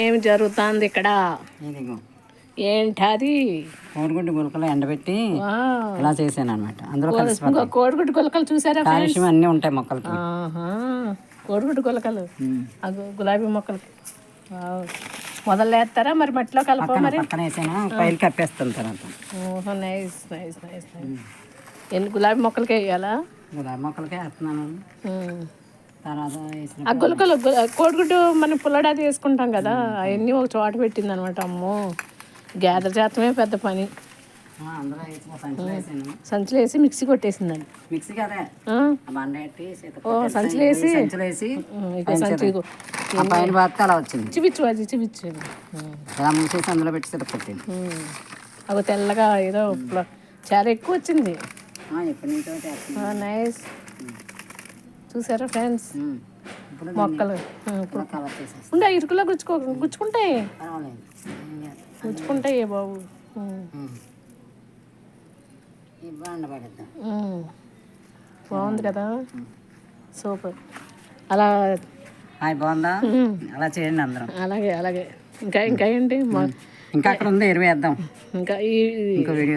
ఏమి జరుగుతుంది ఇక్కడ? ఏంటది? కోడిగుడ్డు గులకలు ఎండబెట్టి. ఇలా చేశాను అనమాట అందులో కోడిగుడ్డు గులకలు చూసారా కాలుష్యం అన్నీ ఉంటాయి మొక్కలకి. ఆహా. కోడిగుడ్డు గులకలు. గులాబీ మొక్కలకి. వావ్. మొదలు వేస్తారా మరి మట్టిలో కలప మరి? పక్కన వేసాను? పైలు కప్పేస్తాను తర్వాత. ఓహో నైస్ నైస్ నైస్ ఎన్ని గులాబీ మొక్కలకి వేయాలా? గులాబీ మొక్కలకే వేస్తున్నాను. ఆ గులకలు కోడిగుడ్డు మనం పుల్లడాది వేసుకుంటాం కదా అవన్నీ ఒక చోట పెట్టింది అనమాట అమ్మో. గ్యాదర్ చేతమే పెద్ద పని. సంచులో సంచులు వేసి మిక్సీ కొట్టేసిందండి. మిక్సీ కదే? ఓ సంచులు వేసి. సంచులు వేసి ఉమ్, ఇక సంచి ఇగో. ఆ పైన బాత్తే అలా వచ్చింది. చివిచ్చు అది. ఇలా మూసేసి అందులో పెట్టి సిద్ధ పెట్టింది ఉమ్. అగో తెల్లగా ఏదో చాలా ఎక్కువ వచ్చింది. ఎప్పటి నుంచో చేస్తుంది. నైస్. చూసారా ఫ్రెండ్స్? మొక్కలు. ఉండే ఇరుకులో గుచ్చుకో గుచ్చుకుంటాయి. గుచ్చుకుంటాయి బాబు. బాగుంది కదా? సూపర్. అలా బాగుందా. అలా చేయండి అందరం. అలాగే అలాగే. ఇంకా ఇంకా ఏంటి? ఇంకా అక్కడ ఉంది ఎరువు వేద్దాం. ఇంకా ఈ ఇంకో వీడియో